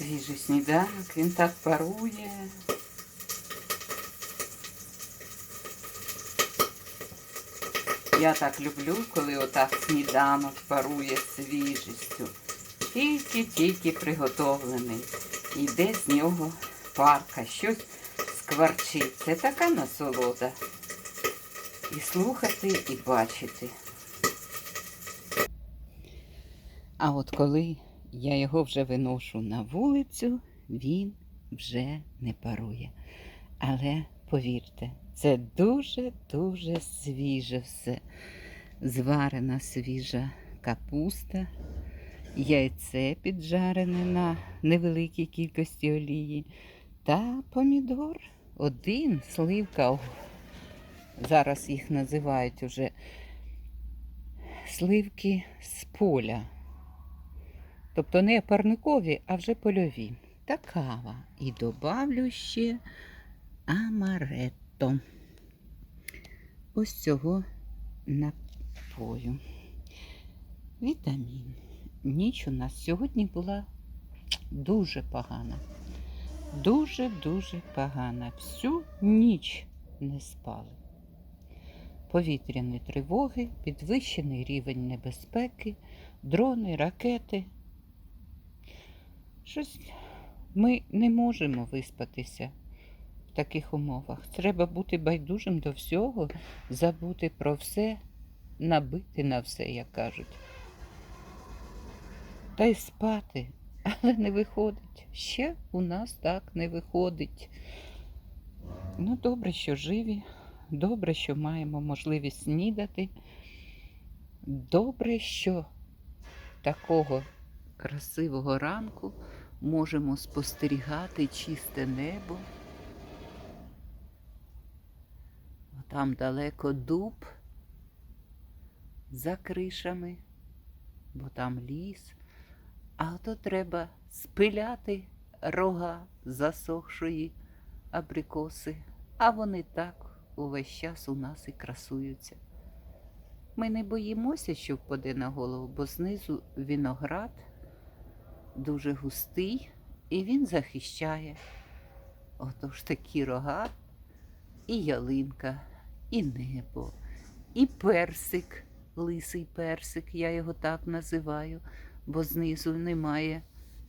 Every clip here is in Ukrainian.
свіжий сніданок, він так парує. Я так люблю, коли отак сніданок парує свіжістю. Тільки-тільки приготовлений. Йде з нього парка, щось скварчить. Це така насолода. І слухати, і бачити. А от коли я його вже виношу на вулицю, він вже не парує. Але повірте, це дуже-дуже свіже все. Зварена свіжа капуста, яйце піджарене на невеликій кількості олії та помідор. Один сливка. Зараз їх називають уже сливки з поля. Тобто не парникові, а вже польові. Та кава. І добавлю ще амаретто. Ось цього напою. Вітамін. Ніч у нас сьогодні була дуже погана. Дуже-дуже погана. Всю ніч не спали. Повітряні тривоги, підвищений рівень небезпеки, дрони, ракети. Щось ми не можемо виспатися в таких умовах. Треба бути байдужим до всього, забути про все, набити на все, як кажуть. Та й спати, але не виходить. Ще у нас так не виходить. Ну, добре, що живі, добре, що маємо можливість снідати. Добре, що такого красивого ранку можемо спостерігати чисте небо. Там далеко дуб за кришами, бо там ліс. А ото треба спиляти рога засохшої абрикоси, а вони так увесь час у нас і красуються. Ми не боїмося, що впаде на голову, бо знизу виноград дуже густий і він захищає. Отож такі рога, і ялинка, і небо, і персик, лисий персик, я його так називаю, бо знизу немає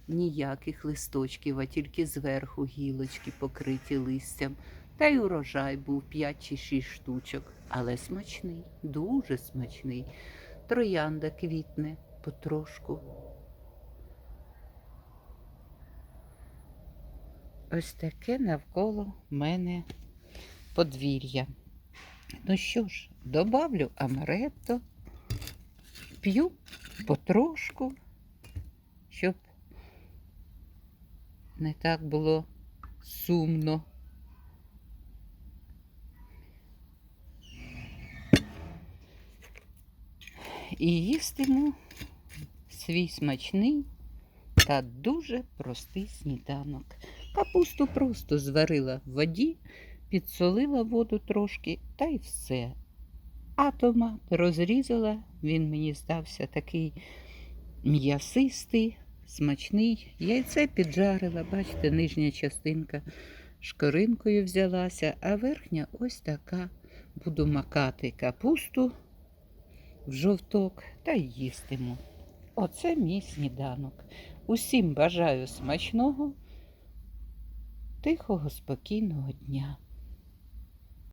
ніяких листочків, а тільки зверху гілочки покриті листям. Та й урожай був 5 чи 6 штучок, але смачний, дуже смачний. Троянда квітне потрошку. Ось таке навколо мене подвір'я. Ну що ж, добавлю амаретто, п'ю потрошку, щоб не так було сумно. І їстиму свій смачний та дуже простий сніданок. Капусту просто зварила в воді, підсолила воду трошки та й все. А томат розрізала, він мені здався такий м'ясистий, смачний. Яйце піджарила, бачите, нижня частинка шкоринкою взялася, а верхня ось така. Буду макати капусту в жовток та їстиму. Оце мій сніданок. Усім бажаю смачного, тихого, спокійного дня.